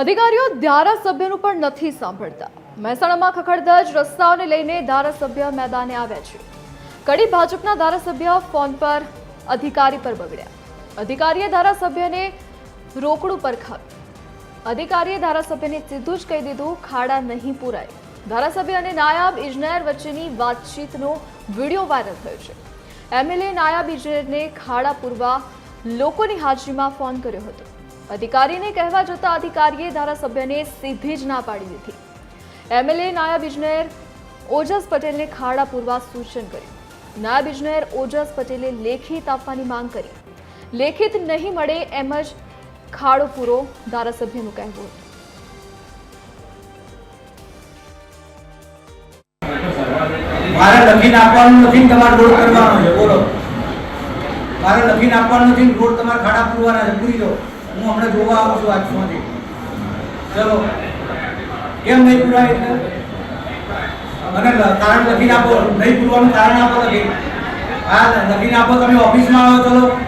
અધિકારીઓ ધારાસભ્યનું પણ નથી સાંભળતા. મહેસાણામાં ખખડધજ રસ્તાઓને લઈને ધારાસભ્ય મેદાને આવ્યા છે. કડી ભાજપના ધારાસભ્ય ફોન પર, અધિકારી પર બગડ્યા. અધિકારીએ ધારાસભ્યને રોકડું પર ખાવ્યું અધિકારીએ ધારાસભ્યને સીધું જ કહી દીધું, ખાડા નહીં પૂરાય. ધારાસભ્ય અને નાયબ ઇજનેર વચ્ચેની વાતચીતનો વીડિયો વાયરલ થયો છે. એમએલએ નાયબ ઇજનેરને ખાડા પૂરવા લોકોની હાજરીમાં ફોન કર્યો હતો. અધિકારીને કહેવા જતા અધિકારીએ ધારાસભ્યને સીધી જ ના પાડી દીધી. એમએલએ નાયબ ઇજનેર ઓજસ પટેલને ખાડા પૂરવા સૂચન કર્યું. નાયબ ઇજનેર ઓજસ પટેલે લેખિત આપવાની માંગ કરી. લેખિત નહીં મળે એમ જ ખાડો પૂરો ધારાસભ્યનું કહેવું હતું. મારે લખીને આપવાનું નથી તમારે રોડ કરવાનો છે, બોલો. મારે લખીને આપવાનું નથી રોડ તમારે ખાડા પૂરવાના છે, પૂરી દો હું હમણાં જોવા આવું છું આજ સુધી. ચલો. કેમ નહીં પૂરાય એટલે? મને કારણ લખીને આપો. નહીં પૂરવાનું કારણ આપો લખી હા લખીને આપો, તમે ઓફિસમાં આવો, ચલો.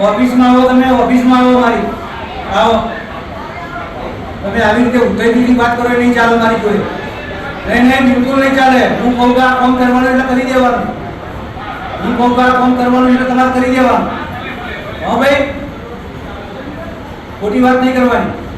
ઓફિસમાં આવો, તમે ઓફિસમાં આવો મારી. આવો. તમે આવી રીતે ઉદ્ધયની વાત કરો નહીં ચાલે મારી જોડે. નહીં નહીં, બિલકુલ નહીં ચાલે. હું કહું કે આ કામ કરવાનું એટલે કરી દેવાનું. હું કહું કે આ કામ કરવાનું એટલે તમારે કરી દેવાનું. હા ભાઈ. ખોટી વાત નહીં કરવાની.